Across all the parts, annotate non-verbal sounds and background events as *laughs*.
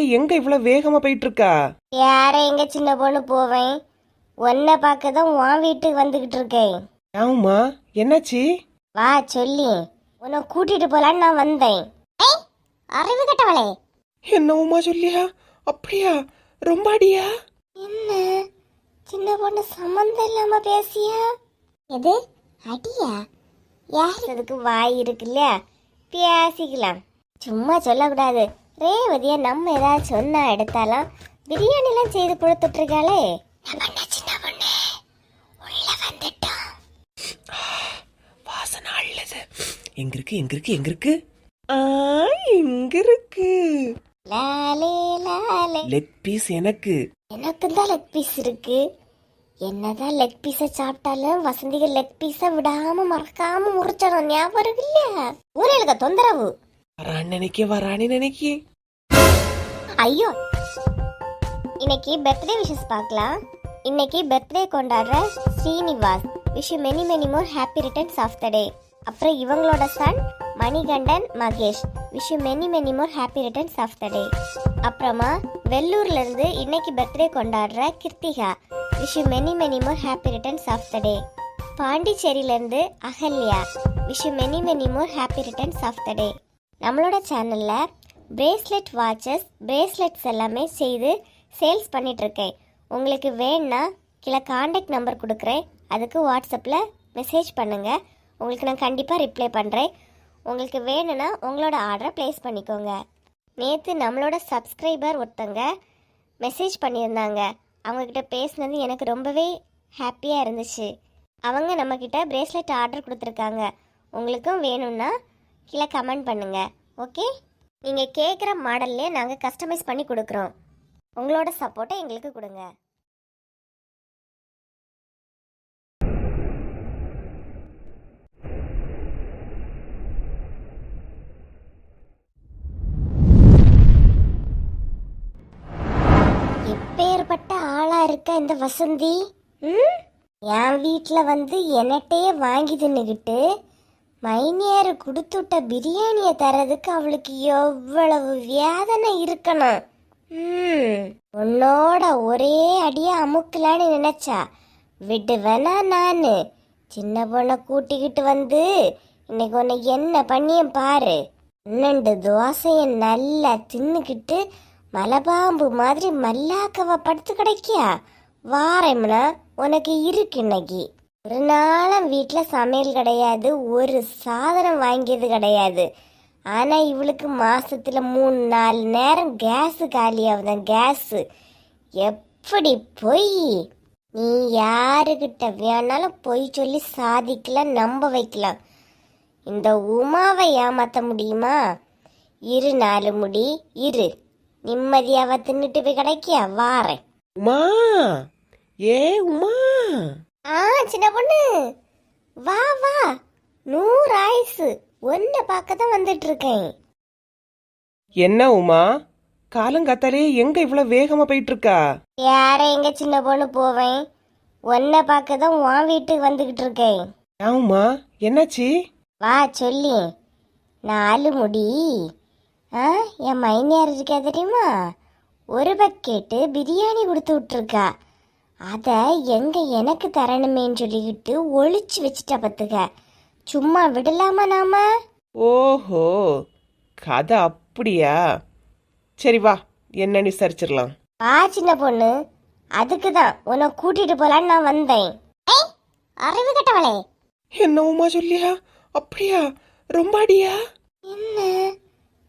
காத்தாலேயே எங்க இவ்வளவு வேகமா போயிட்டு இருக்கா யார எங்க சின்ன பொண்ணு போவேன்? உன்னை பார்க்க தான் உன் வீட்டுக்கு வந்துகிட்டு இருக்கேன். ஆமா என்னாச்சு? வா சொல்லி. உன்னை கூட்டிட்டு போலான்னு நான் வந்தேன். அறிவு கட்டவளே. என்ன உமா சொல்லியா? அப்படியா? ரொம்ப அடியா? என்ன? சின்ன பொண்ணு சம்மந்தம் இல்லாம பேசியா? எது? அடியா? யார்? அதுக்கு வாய் இருக்குல்ல? பேசிக்கலாம். சும்மா சொல்லக்கூடாது. ரேவதியா நம்ம ஏதாவது சொன்னா எடுத்தாலும் பிரியாணிலாம் செய்து கொடுத்துட்டு இருக்காளே சின்ன பொண்ணு. உள்ள வந்துட்டோம் வாசனை அள்ளது. எங்க இருக்கு எங்க இருக்கு எங்க இருக்கு ஆ, எங்க இருக்கு லாலே லாலே. லெக் பீஸ் எனக்கு. எனக்கு தான் லெக் பீஸ் இருக்கு. என்னதான் லெக் பீஸை சாப்பிட்டாலும் வசந்திக லெக் பீஸை விடாம மறக்காம முறிச்சிடும் ஞாபகம் இருக்கு இல்லையா? ஊரலுக்கு தொந்தரவு. வரான்னு நினைக்க வரான்னு நினைக்க. ஐயோ. இன்னைக்கு பர்த்டே விஷஸ் பார்க்கலாம். இன்னைக்கு பர்த்டே கொண்டாடுற Srinivas wish many many more happy returns of the day அப்புறம் இவங்களோட son Manikandan Mahesh. Wish many many more happy returns of the day அப்புறமா வெள்ளூர்ல இருந்து இன்னைக்கு பர்த்டே கொண்டாடுற Krithika. Wish many many more happy returns of the day பாண்டிச்சேரியிலேருந்து Ahalya. Wish many many more happy returns of the day நம்மளோட சேனலில் bracelet watches bracelets எல்லாமே செய்து sales பண்ணிகிட்ருக்கேன் உங்களுக்கு வேணும்னா கீழே காண்டாக்ட் நம்பர் கொடுக்குறேன். அதுக்கு வாட்ஸ்அப்பில் மெசேஜ் பண்ணுங்கள் உங்களுக்கு நான் கண்டிப்பாக ரிப்ளை பண்ணுறேன் உங்களுக்கு வேணும்னா உங்களோட ஆர்டரை ப்ளேஸ் பண்ணிக்கோங்க. நேற்று நம்மளோட சப்ஸ்கிரைபர் ஒருத்தங்க மெசேஜ் பண்ணியிருந்தாங்க. அவங்கக்கிட்ட பேசுனது எனக்கு ரொம்பவே ஹாப்பியாக இருந்துச்சு. அவங்க நம்மக்கிட்ட பிரேஸ்லெட் ஆர்டர் கொடுத்துருக்காங்க. உங்களுக்கும் வேணும்னா கீழே கமெண்ட் பண்ணுங்கள் ஓகே நீங்கள் கேட்குற மாடல்லே நாங்கள் கஸ்டமைஸ் பண்ணி கொடுக்குறோம். உங்களோட சப்போர்ட்டை எங்களுக்கு கொடுங்க. எப்பேற்பட்ட ஆளா இருக்க இந்த வசந்தி? ம்? என் வீட்டில் வந்து என்னட்டையே வாங்கி தின்னுக்கிட்டு மைனியார் கொடுத்துட்ட பிரியாணியை தரதுக்கு அவளுக்கு எவ்வளவு வேதனை இருக்கணும். உன்னோட ஒரே அடியா அமுக்கலான்னு நினைச்சா விடுவேனா நானு? சின்ன பொண்ணை கூட்டிக்கிட்டு வந்து இன்னைக்கு உன்னை என்ன பண்ணியும் பாரு. பன்னெண்டு தோசைய நல்லா தின்னுக்கிட்டு மலைபாம்பு மாதிரி மல்லாக்கவ படுத்து கிடைக்கியா? வாரம்னா உனக்கு இருக்கு இன்னைக்கு. ஒரு நாளும் வீட்டில் சமையல் கிடையாது ஒரு சாதனம் வாங்கியது கிடையாது. ஆனால் இவளுக்கு மாதத்தில் மூணு நாலு நேரம் கேஸு காலியாகுதான் கேஸு எப்படி பொய்? நீ யாருக்கிட்ட வேணாலும் பொய் சொல்லி சாதிக்கலாம் நம்ப வைக்கலாம். இந்த உமாவை ஏமாற்ற முடியுமா? இரு நாலு முடி இரு. நிம்மதியாவ தின்னுட்டு போய் கிடைக்கியா? வாரேன். உமா! ஏ உமா! ஆ சின்ன பொண்ணு. வா வா. நூறு ஆயுசு. ஒன்ன பார்க்க தான் வந்துட்டு இருக்கேன் என்ன உமா? காலங்காத்தாலே எங்க இவ்வளவு வேகமா போயிட்டு இருக்கா யார எங்க சின்ன பொண்ணு போவேன்? ஒன்ன பார்க்க தான் உன் வீட்டுக்கு வந்துகிட்டு இருக்கேன் ஏன் உமா? என்னாச்சு? வா சொல்லி. நாலு முடி. ஆ என் மைனியார் இருக்கா தெரியுமா? ஒரு பக்கெட்டு பிரியாணி கொடுத்து விட்டுருக்கா அதை எங்க எனக்கு தரணுமேன்னு சொல்லிக்கிட்டு ஒளிச்சு வச்சுட்டா பத்துக்க. சும்மா விடலாமா நாம? ஓஹோ கதை அப்படியா? சரி வா என்னன்னு விசாரிச்சிடலாம். வா சின்ன பொண்ணு. அதுக்கு தான் உன்னை கூட்டிட்டு போலான்னு நான் வந்தேன். அறிவு கட்டவளே. என்ன உமா சொல்லியா? அப்படியா? ரொம்ப அடியா? என்ன?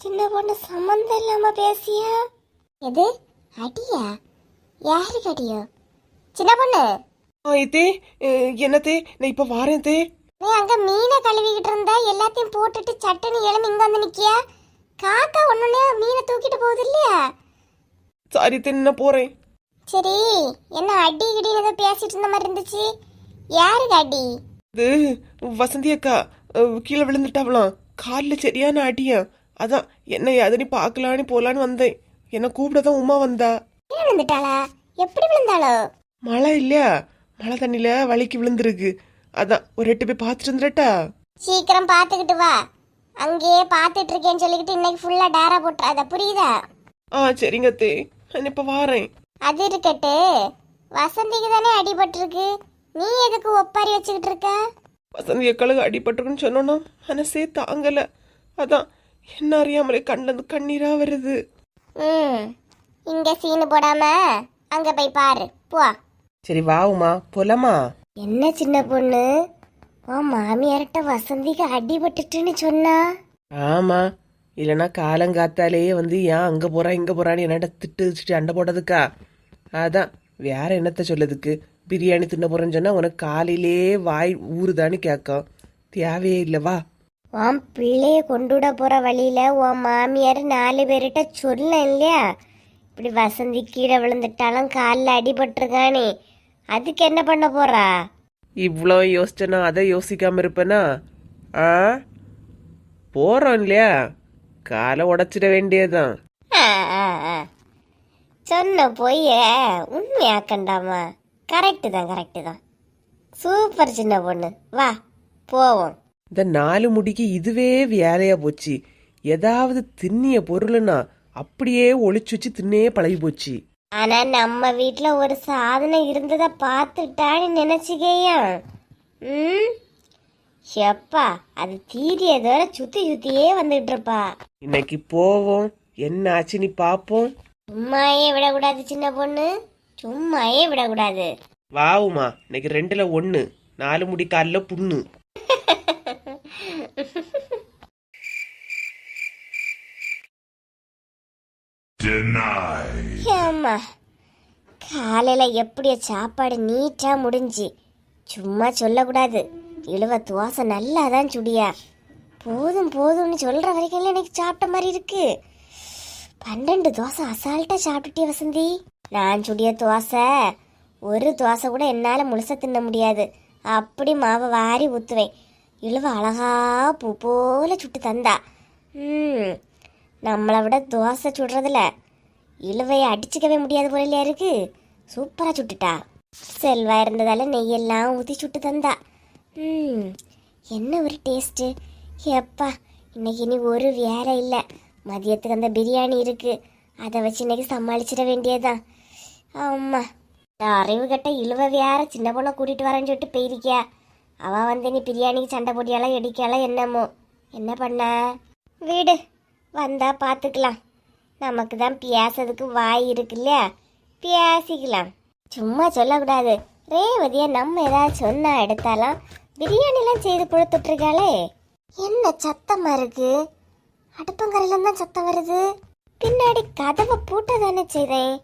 சின்ன பொண்ணு சம்மந்தம் இல்லாம பேசியா? எது? அடியா? யாருக்கு அடியோ? சின்ன பொண்ணு. ஆயித்தே என்னத்தே நான் இப்ப வாரேன் தே. நீ அங்க மீனை கழுவிக்கிட்டு இருந்தா எல்லாத்தையும் போட்டுட்டு சட்டுன்னு எழுந்து இங்க வந்து நிக்கியா? காக்கா ஒண்ணுனே மீனை தூக்கிட்டு போகுது இல்லையா? சாரி தே நான் போறேன். சரி என்ன அடி கிடி ஏதோ பேசிட்டு இருந்த மாதிரி இருந்துச்சு? யாருக்கு அடி? இது வசந்தி அக்கா கீழே விழுந்துட்டாவலாம் காலில் சரியான அடியா. அதான் என்ன எதனி பார்க்கலான்னு போலான்னு வந்தேன். என்ன கூப்பிட தான் உமா வந்தா. விழுந்துட்டாளா? எப்படி விழுந்தாளோ? மழை இல்லையா? மழை தண்ணியில வலிக்கு விழுந்திருக்கு. அதான் ஒரு எட்டு போய் பார்த்துட்டு வந்துடட்டா? சீக்கிரம் பார்த்துக்கிட்டு வா. அங்கேயே பார்த்துட்டு இருக்கேன்னு சொல்லிக்கிட்டு இன்னைக்கு ஃபுல்லா டேரா போட்டுறாத. புரியுதா? ஆ சரிங்க அத்தே. நான் இப்ப வாரேன். அது இருக்கட்டு. வசந்திக்கு தானே அடிபட்டிருக்கு. நீ எதுக்கு ஒப்பாரி வச்சுக்கிட்டு இருக்க? வசந்தி எக்களுக்கு அடிபட்டிருக்குன்னு சொன்னோன்னா மனசே தாங்கல. அதான் என்ன அறியாமலே கண்ணுல கண்ணீரா வருது. ம் இங்க சீனு போடாம அங்க போய் பாரு. போ. சரி வாவுமா போலாமா? என்ன சின்ன பொண்ணு? உன் மாமியார்கிட்ட வசந்திக்கு அடிபட்டுட்டுன்னு சொன்னா? ஆமா. இல்லைன்னா காலங்காத்தாலேயே வந்து ஏன் அங்க போறா இங்க போறான்னு என்னட்ட திட்டு வச்சுட்டு அண்டை போட்டதுக்கா? அதான் வேற என்னத்த சொல்லதுக்கு பிரியாணி தின்ன போறேன்னு சொன்னா உனக்கு காலையிலே வாய் ஊறுதான்னு கேட்கும் தேவையே இல்லை வா. உன் பிள்ளைய கொண்டுட போற வழியில உன் மாமியார் நாலு பேர்கிட்ட சொல்ல இல்லையா? இப்படி வசந்தி கீழே விழுந்துட்டாலும் காலில் அடிபட்டிருக்கானே. அதுக்கு என்ன பண்ண போறா? இவ்வளோ யோசிச்சனா அதை யோசிக்காம இருப்பேனா? ஆ? போறோம் இல்லையா? காலை உடைச்சிட வேண்டியதுதான். சொன்ன பொய்ய உண்மையாக்கண்டாமா கரெக்டு தான் கரெக்டு தான். சூப்பர் சின்ன பொண்ணு. வா போவோம். இந்த நாலு முடிக்கு இதுவே வேலையா போச்சு. ஏதாவது திண்ணிய பொருள்னா அப்படியே ஒளிச்சு வச்சு தின்னே பழகி போச்சு. ஆனா நம்ம வீட்ல ஒரு சாதனை இருந்ததை பார்த்துட்டான்னு நினைச்சுக்கையா? ம்? எப்பா அது தீரியதோட சுத்தி சுத்தியே வந்துட்டு இருப்பா இன்னைக்கு போவோம். என்ன ஆச்சு நீ பாப்போம் சும்மாயே விடக்கூடாது சின்ன பொண்ணு. சும்மாயே விடக்கூடாது. வாவுமா இன்னைக்கு ரெண்டுல ஒண்ணு. நாலு முடி காலில் புண்ணு. Denied. ஆமாம் காலையில் எப்படியோ சாப்பாடு நீட்டாக முடிஞ்சு. சும்மா சொல்லக்கூடாது. இழுவ தோசை நல்லா தான் சுடியா. போதும் போதும்னு சொல்கிற வரைக்கும் எனக்கு சாப்பிட்ட மாதிரி இருக்கு. பன்னெண்டு தோசை அசால்ட்டாக சாப்பிட்டுட்டே வசந்தி. நான் சுடிய தோசை ஒரு தோசை கூட என்னால் முழுசாக தின்ன முடியாது. அப்படி மாவை வாரி ஊற்றுவேன் இழுவ அழகா பூ போல சுட்டு தந்தா. ம். நம்மளை விட தோசை சுடுறதுல இழுவையை அடிச்சுக்கவே முடியாது போல இருக்கு? சூப்பராக சுட்டுட்டா. செல்வா இருந்ததால நெய்யெல்லாம் ஊற்றி சுட்டு தந்தா. ம் என்ன ஒரு டேஸ்ட்டு எப்பா இன்னைக்கு இனி ஒரு வேலை இல்லை. மதியத்துக்கு அந்த பிரியாணி இருக்குது அதை வச்சு இன்னைக்கு சமாளிச்சிட வேண்டியதுதான் ஆமாம் இந்த அறிவு கட்ட இழுவ வேற சின்ன பொண்ணை கூட்டிகிட்டு வரேன்னு சொல்லிட்டு போயிருக்கியா? அவள் வந்து நீ பிரியாணிக்கு சண்டை போட்டியாலாம் எடுக்கலாம் என்னமோ. என்ன பண்ண? வீடு வந்தா பார்த்துக்கலாம் நமக்கு தான் பேசுறதுக்கு வாய் இருக்கு இல்லையா பேசிக்கலாம். சும்மா சொல்லக்கூடாது. ரேவதியா நம்ம ஏதாவது சொன்னா எடுத்தாலாம் பிரியாணிலாம் செய்து கொடுத்துட்ருக்காளே. என்ன சத்தமா இருக்கு? அடுப்பங்கரையில தான் சத்தம் வருது. பின்னாடி கதவை பூட்ட தானே செய்தேன்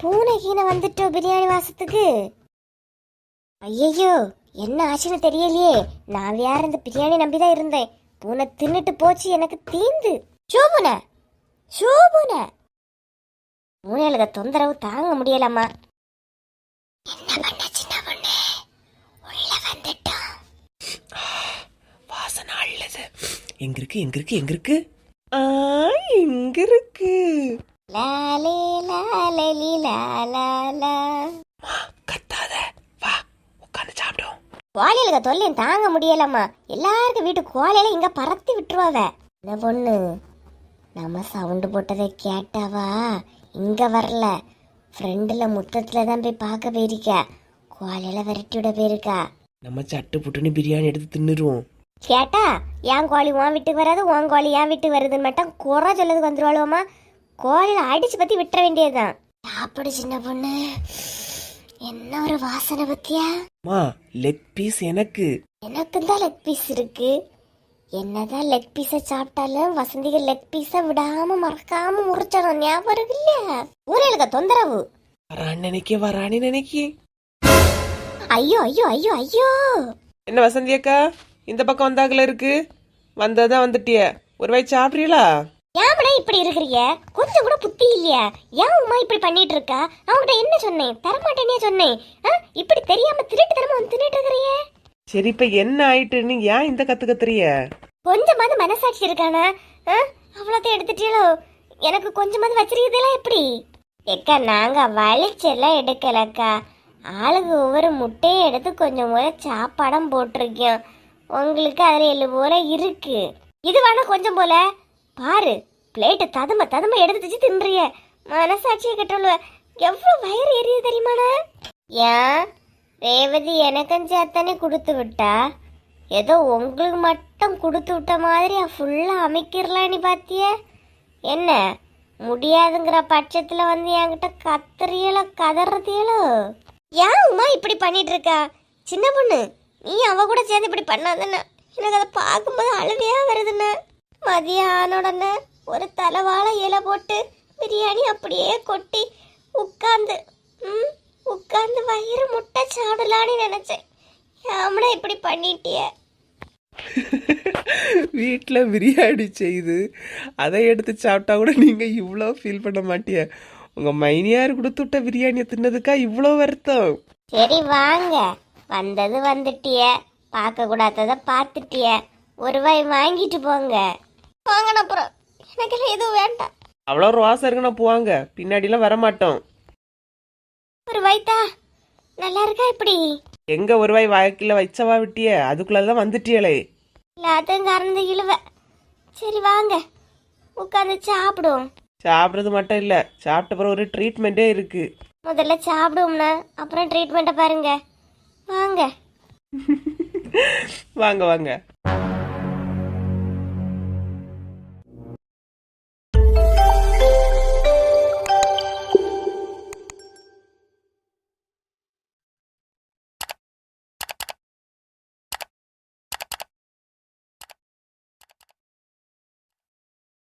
பூனை கீனை வந்துட்டோ பிரியாணி வாசத்துக்கு? ஐயையோ என்ன ஆச்சுன்னு தெரியலையே. நான் வேற இந்த பிரியாணி நம்பிதான் இருந்தேன். பூனை தின்னுட்டு போச்சு எனக்கு தீந்து. சோமுனை சோபுன மூளையில தொந்தரவு தாங்க முடியலம்மா. என்ன பண்ண சின்ன பொண்ணு? உள்ள வந்துட்டோம் வாசனை அள்ளது. எங்க இருக்கு எங்க இருக்கு எங்க இருக்கு ஆ எங்க இருக்கு லாலே லாலே லீ லா லா லா மா, கத்தாத. வா உட்காந்து சாப்பிடுவோம். கோழிகளுக்கு தொல்லையும் தாங்க முடியலம்மா. எல்லாருக்கும் வீட்டு கோழியில இங்க பறத்தி விட்டுருவாவ இந்த பொண்ணு. நம்ம சவுண்டு போட்டதை கேட்டாவா? இங்க வரல. ஃப்ரெண்டுல முத்தத்துல தான் போய் பார்க்க போயிருக்கா. கோழியில விரட்டி விட போயிருக்கா. நம்ம சட்டு புட்டுன்னு பிரியாணி எடுத்து தின்னுருவோம். கேட்டா என் கோழி உன் வீட்டுக்கு வராது உன் கோழி என் வீட்டுக்கு வருதுன்னு மட்டும் குறை சொல்லதுக்கு வந்துருவாளுவோமா? கோழியில அடிச்சு பத்தி விட்டுற வேண்டியதுதான். சாப்பிடு சின்ன பொண்ணு. என்ன ஒரு வாசனை பத்தியா? லெக் பீஸ் எனக்கு. எனக்கு தான் லெக் பீஸ் இருக்கு. என்னதான் லெக் பீஸை சாப்பிட்டாலும் வசந்திக லெக் பீஸை விடாம மறக்காம முறிச்சிடும் ஞாபகம் இல்லையா ஊரலுக்கு தொந்தரவு. வரான்னு நினைக்க வரான்னு நினைக்க. ஐயோ ஐயோ ஐயோ ஐயோ. என்ன வசந்தி அக்கா? இந்த பக்கம் வந்தாக்கல இருக்கு? வந்ததான் வந்துட்டிய? ஒரு வாய் சாப்பிட்றீங்களா ஏன்டா இப்படி இருக்கிறீங்க கொஞ்சம் கூட புத்தி இல்லையா? ஏன் உமா இப்படி பண்ணிட்டு இருக்கா அவங்ககிட்ட என்ன சொன்னேன்? தரமாட்டேனே சொன்னேன். இப்படி தெரியாம திருட்டு தரமா வந்து தின்னுட்டு இருக்கிறீங்க சரி இப்ப என்ன ஆயிட்டுன்னு ஏன் இந்த கத்து கத்துறிய? கொஞ்சமாவது மனசாட்சி இருக்கானா ஆ? அவ்வளோத்தையும் எடுத்துட்டீங்களோ எனக்கு கொஞ்சமாவது வச்சிருக்கிறதெல்லாம் எப்படி? எக்கா நாங்க வலிச்செல்லாம் எடுக்கலக்கா. ஆளுக்கு ஒவ்வொரு முட்டையை எடுத்து கொஞ்சம் போல சாப்பாடம் போட்டிருக்கோம். உங்களுக்கு அதுல எள்ளு போல இருக்கு. இது வேணா கொஞ்சம் போல. பாரு பிளேட்டு ததும ததும எடுத்து வச்சு தின்றிய. மனசாட்சியை கட்டுள்ள எவ்வளவு வயிறு எரியுது தெரியுமாண்ணா? ஏன்? ரேவதி எனக்கும் சேர்த்தானே கொடுத்து விட்டா? ஏதோ உங்களுக்கு மட்டும் கொடுத்து விட்ட மாதிரி ஃபுல்லாக அமைக்கிறலாம் நீ பார்த்திய என்ன முடியாதுங்கிற பட்சத்தில் வந்து என்கிட்ட கத்துறியலோ கதறதியலோ? ஏன் உமா இப்படி பண்ணிட்டு இருக்கா சின்ன பொண்ணு நீ அவ கூட சேர்ந்து இப்படி பண்ணாதண்ணா. எனக்கு அதை பார்க்கும்போது அழுவையா வருதுண்ணே. மதியம் உடனே ஒரு தலைவாழை இலை போட்டு பிரியாணி அப்படியே கொட்டி உட்காந்து ம் உட்காந்து வயிறு முட்டை சாடலான்னு நினைச்சேன். ஏமடா இப்படி பண்ணிட்டிய? வீட்டில் பிரியாணி செய்து அதை எடுத்து சாப்பிட்டா கூட நீங்கள் இவ்வளோ ஃபீல் பண்ண மாட்டிய? உங்கள் மைனியார் கொடுத்து விட்ட பிரியாணியை தின்னதுக்கா இவ்வளோ வருத்தம்? சரி வாங்க. வந்தது வந்துட்டிய. பார்க்க கூடாததை பார்த்துட்டிய. ஒரு வாய் வாங்கிட்டு போங்க. வாங்கணும் அப்புறம் எனக்கெல்லாம் எதுவும் வேண்டாம். அவ்வளோ ஒரு வாசம் இருக்குன்னா போவாங்க. பின்னாடிலாம் வரமாட்டோம். ஒரு வயித்தா நல்லா இருக்கா இப்படி? எங்கே ஒரு வாய் வாய்க்கில் வச்சவா விட்டிய? அதுக்குள்ளே தான் வந்துட்டியலே எல்லாத்தையும் கறந்து இழுவ. சரி வாங்க. உட்காந்து சாப்பிடுவோம். சாப்பிட்றது மட்டும் இல்லை சாப்பிட்ட பிறகு ஒரு ட்ரீட்மெண்ட்டே இருக்குது முதல்ல சாப்பிடுவோம்னா அப்புறம் ட்ரீட்மெண்ட்டை பாருங்க. வாங்க. *laughs* வாங்க வாங்க.